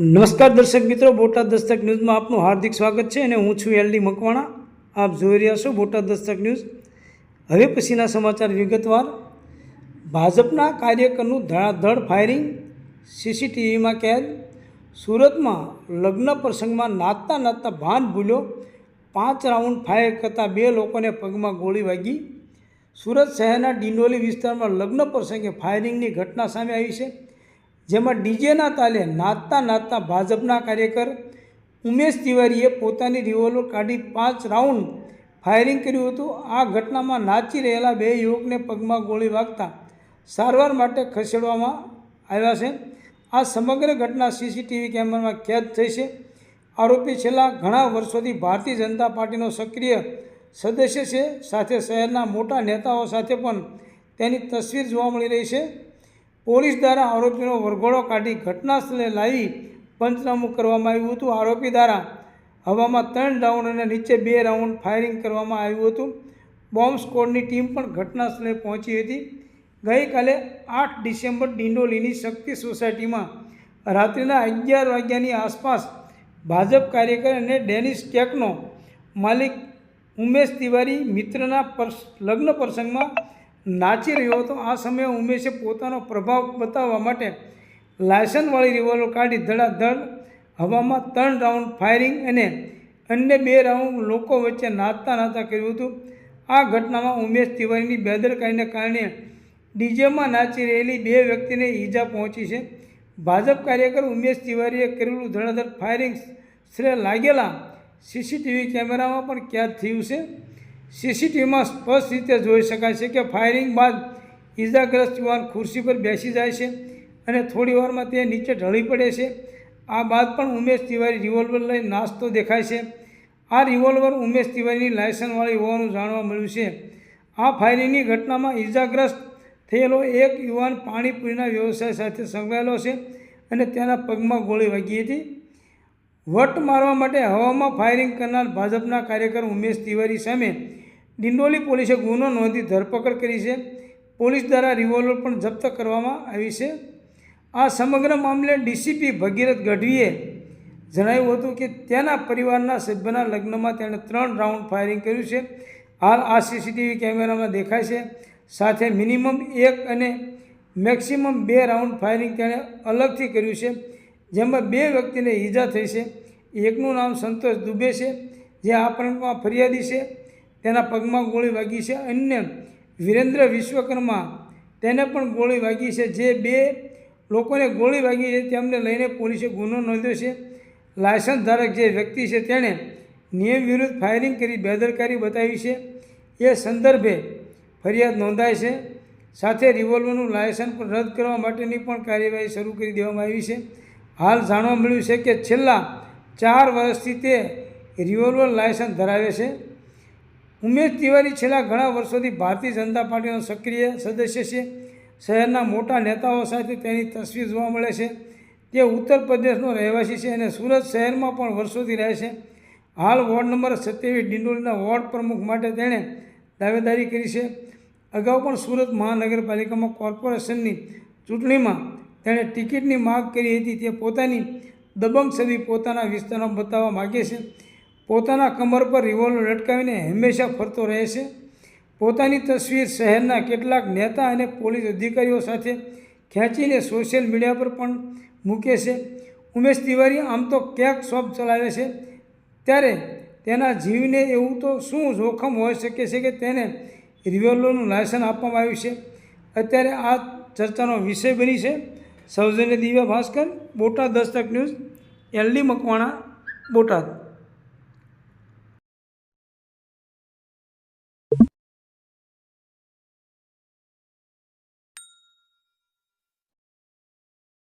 નમસ્કાર દર્શક મિત્રો, બોટાદ દસ્તક ન્યૂઝમાં આપનું હાર્દિક સ્વાગત છે અને હું છું એલડી મકવાણા. આપ જોઈ રહ્યા છો બોટાદ દસ્તક ન્યૂઝ. હવે પછીના સમાચાર વિગતવાર. ભાજપના કાર્યકરનું ધડાધડ ફાયરિંગ, સીસીટીવીમાં કેદ, સુરતમાં લગ્ન પ્રસંગમાં નાચતા નાચતા ભાન ભૂલ્યો, પાંચ રાઉન્ડ ફાયર કરતાં બે લોકોને પગમાં ગોળી વાગી. સુરત શહેરના ડિંડોલી વિસ્તારમાં લગ્ન પ્રસંગે ફાયરિંગની ઘટના સામે આવી છે. જેમાં ડીજેના તાલે નાચતા નાચતા ભાજપના કાર્યકર ઉમેશ તિવારીએ પોતાની રિવોલ્વર કાઢી પાંચ રાઉન્ડ ફાયરિંગ કર્યું હતું. આ ઘટનામાં નાચી રહેલા બે યુવકને પગમાં ગોળી વાગતા સારવાર માટે ખસેડવામાં આવ્યા છે. આ સમગ્ર ઘટના સીસીટીવી કેમેરામાં કેદ થઈ છે. આરોપી છેલ્લા ઘણા વર્ષોથી ભારતીય જનતા પાર્ટીનો સક્રિય સદસ્ય છે. સાથે શહેરના મોટા નેતાઓ સાથે પણ તેની તસવીર જોવા મળી રહી છે. પોલીસ દ્વારા આરોપીનો વરઘોડો કાઢી ઘટના સ્થળે લાવી પંચનામું કરવામાં આવ્યું હતું. આરોપી દ્વારા હવામાં ત્રણ રાઉન્ડ અને નીચે બે રાઉન્ડ ફાયરિંગ કરવામાં આવ્યું હતું. બોમ્બ સ્કોડની ટીમ પણ ઘટના સ્થળે પહોંચી હતી. ગઈકાલે આઠ ડિસેમ્બર ડિંડોલીની શક્તિ સોસાયટીમાં રાત્રિના અગિયાર વાગ્યાની આસપાસ ભાજપ કાર્યકર અને ડેનિસ કેકનો માલિક ઉમેશ તિવારી મિત્રના પર લગ્ન પ્રસંગમાં નાચી રહ્યો હતો. આ સમયે ઉમેશે પોતાનો પ્રભાવ બતાવવા માટે લાયસન્સવાળી રિવોલ્વર કાઢી ધડાધડ હવામાં ત્રણ રાઉન્ડ ફાયરિંગ અને અન્ય બે રાઉન્ડ લોકો વચ્ચે નાચતા નાચતા કર્યું હતું. આ ઘટનામાં ઉમેશ તિવારીની બેદરકારીને કારણે ડીજેમાં નાચી રહેલી બે વ્યક્તિને ઈજા પહોંચી છે. ભાજપ કાર્યકર ઉમેશ તિવારીએ કરેલું ધડાધડ ફાયરિંગ શ્રેય લાગેલા સીસીટીવી કેમેરામાં પણ કેદ થયું છે. સીસીટીવીમાં સ્પષ્ટ રીતે જોઈ શકાય છે કે ફાયરિંગ બાદ ઈજાગ્રસ્ત યુવાન ખુરશી પર બેસી જાય છે અને થોડી વારમાં તે નીચે ઢળી પડે છે. આ બાદ પણ ઉમેશ તિવારી રિવોલ્વર લઈ નાસ્તો દેખાય છે. આ રિવોલ્વર ઉમેશ તિવારીની લાયસન્સવાળી હોવાનું જાણવા મળ્યું છે. આ ફાયરિંગની ઘટનામાં ઈજાગ્રસ્ત થયેલો એક યુવાન પાણીપુરીના વ્યવસાય સાથે સંકળાયેલો છે અને તેના પગમાં ગોળી વાગી હતી. વટ મારવા માટે હવામાં ફાયરિંગ કરનાર ભાજપના કાર્યકર ઉમેશ તિવારી સામે ડિંડોલી પોલીસે ગુનો નોંધી ધરપકડ કરી છે. પોલીસ દ્વારા રિવોલ્વર પણ જપ્ત કરવામાં આવી છે. આ સમગ્ર મામલે ડીસીપી ભગીરથ ગઢવીએ જણાવ્યું હતું કે તેના પરિવારના સભ્યના લગ્નમાં તેણે ત્રણ રાઉન્ડ ફાયરિંગ કર્યું છે. હાલ આ સીસીટીવી કેમેરામાં દેખાય છે. સાથે મિનિમમ એક અને મેક્સિમમ બે રાઉન્ડ ફાયરિંગ તેણે અલગથી કર્યું છે. જેમાં બે વ્યક્તિને ઈજા થઈ છે. એકનું નામ સંતોષ દુબે છે, જે આ પ્રકરણમાં ફરિયાદી છે. તેના પગમાં ગોળી વાગી છે. અન્ય વિરેન્દ્ર વિશ્વકર્મા તેને પણ ગોળી વાગી છે. જે બે લોકોને ગોળી વાગી છે, તેમને લઈને પોલીસે ગુનો નોંધ્યો છે. લાયસન્સ ધારક જે વ્યક્તિ છે, તેણે નિયમ વિરુદ્ધ ફાયરિંગ કરી બેદરકારી બતાવી છે. એ સંદર્ભે ફરિયાદ નોંધાય છે. સાથે રિવોલ્વરનું લાયસન્સ પણ રદ કરવા માટેની પણ કાર્યવાહી શરૂ કરી દેવામાં આવી છે. હાલ જાણવા મળ્યું છે કે છેલ્લા ચાર વર્ષથી તે રિવોલ્વર લાયસન્સ ધરાવે છે. ઉમેશ તિવારી છેલ્લા ઘણા વર્ષોથી ભારતીય જનતા પાર્ટીનો સક્રિય સદસ્ય છે. શહેરના મોટા નેતાઓ સાથે તેની તસવીર જોવા મળે છે તે ઉત્તર પ્રદેશનો રહેવાસી છે અને સુરત શહેરમાં પણ વર્ષોથી રહે છે. હાલ વોર્ડ નંબર સત્યાવીસ ડિંડોલીના વોર્ડ પ્રમુખ માટે તેણે દાવેદારી કરી છે. અગાઉ પણ સુરત મહાનગરપાલિકામાં કોર્પોરેશનની ચૂંટણીમાં તેણે ટિકિટની માગ કરી હતી. તે પોતાની દબંગ છબી પોતાના વિસ્તારમાં બતાવવા માગે છે. પોતાના કમર પર રિવોલ્વર લટકાવીને હંમેશા ફરતો રહે છે. પોતાની તસવીર શહેરના કેટલાક નેતા અને પોલીસ અધિકારીઓ સાથે ખેંચીને સોશિયલ મીડિયા પર પણ મૂકે છે. ઉમેશ તિવારી આમ તો કેક શોપ ચલાવે છે. ત્યારે તેના જીવને એવું તો શું જોખમ હોઈ શકે છે કે તેને રિવોલ્વરનું લાયસન્સ આપવામાં આવ્યું છે? અત્યારે આ ચર્ચાનો વિષય બની છે. સૌજન્ય દિવ્યા ભાસ્કર, બોટાદ દસ્તક ન્યૂઝ, એલડી મકવાણા, બોટાદ.